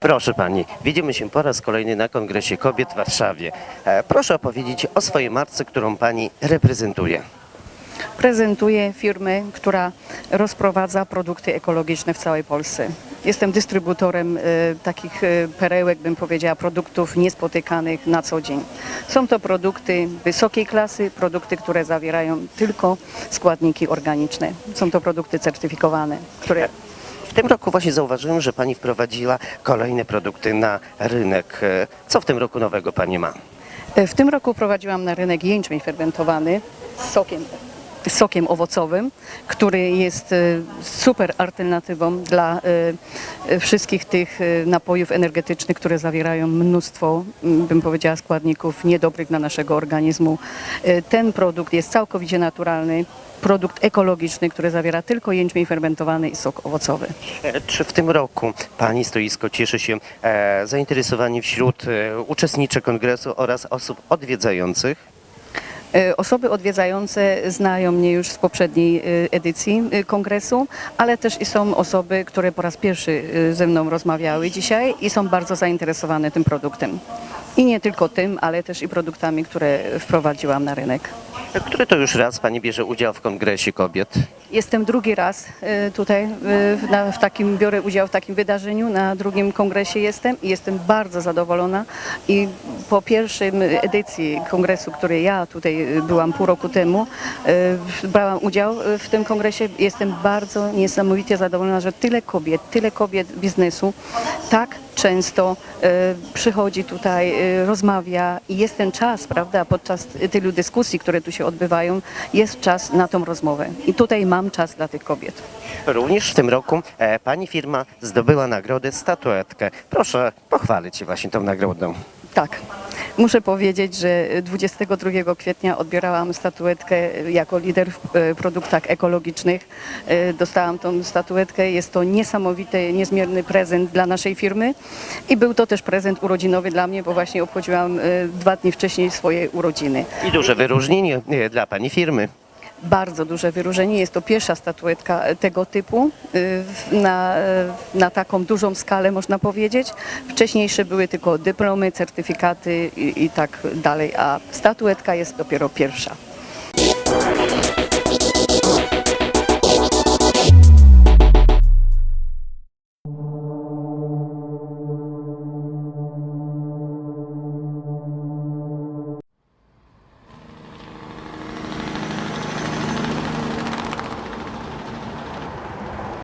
Proszę pani, widzimy się po raz kolejny na Kongresie Kobiet w Warszawie. E, Proszę opowiedzieć o swojej marce, którą pani reprezentuje. Prezentuję firmę, która rozprowadza produkty ekologiczne w całej Polsce. Jestem dystrybutorem e, takich e, perełek, bym powiedziała, produktów niespotykanych na co dzień. Są to produkty wysokiej klasy, produkty, które zawierają tylko składniki organiczne. Są to produkty certyfikowane, które W tym roku właśnie zauważyłem, że pani wprowadziła kolejne produkty na rynek. Co w tym roku nowego pani ma? E, W tym roku prowadziłam na rynek jęczmień fermentowany z sokiem, sokiem owocowym, który jest e, super alternatywą dla e, e, wszystkich tych napojów energetycznych, które zawierają mnóstwo, m, bym powiedziała, składników niedobrych dla naszego organizmu. Ten produkt jest całkowicie naturalny. Produkt ekologiczny, który zawiera tylko jęczmień fermentowany i sok owocowy. E, Czy w tym roku pani stoisko cieszy się e, zainteresowaniem wśród e, uczestniczek kongresu oraz osób odwiedzających? E, Osoby odwiedzające znają mnie już z poprzedniej e, edycji e, kongresu, ale też i są osoby, które po raz pierwszy ze mną rozmawiały dzisiaj i są bardzo zainteresowane tym produktem. I nie tylko tym, ale też i produktami, które wprowadziłam na rynek. Który to już raz pani bierze udział w Kongresie Kobiet? Jestem drugi raz e, tutaj e, w- na, w takim, biorę udział w takim wydarzeniu, na drugim kongresie jestem i jestem bardzo zadowolona i po pierwszym edycji kongresu, który ja tutaj e, byłam pół roku temu, brałam udział w tym kongresie, jestem bardzo niesamowicie zadowolona, że tyle kobiet, tyle kobiet biznesu tak często przychodzi tutaj, rozmawia i jest ten czas, prawda, podczas tylu dyskusji, które tu się odbywają, jest czas na tą rozmowę. I tutaj mam czas dla tych kobiet. Również w tym roku e, pani firma zdobyła nagrodę statuetkę. Proszę pochwalić się właśnie tą nagrodą. Tak. Muszę powiedzieć, że 22 kwietnia odbierałam statuetkę jako lider w e, produktach ekologicznych. E, Dostałam tą statuetkę. Jest to niesamowity, niezmierny prezent dla naszej firmy i był to też prezent urodzinowy dla mnie, bo właśnie obchodziłam e, dwa dni wcześniej swoje urodziny. I duże wyróżnienie dla pani firmy. Bardzo duże wyróżnienie. Jest to pierwsza statuetka tego typu y, na, y, na taką dużą skalę, można powiedzieć. Wcześniejsze były tylko dyplomy, certyfikaty i, i tak dalej, a statuetka jest dopiero pierwsza.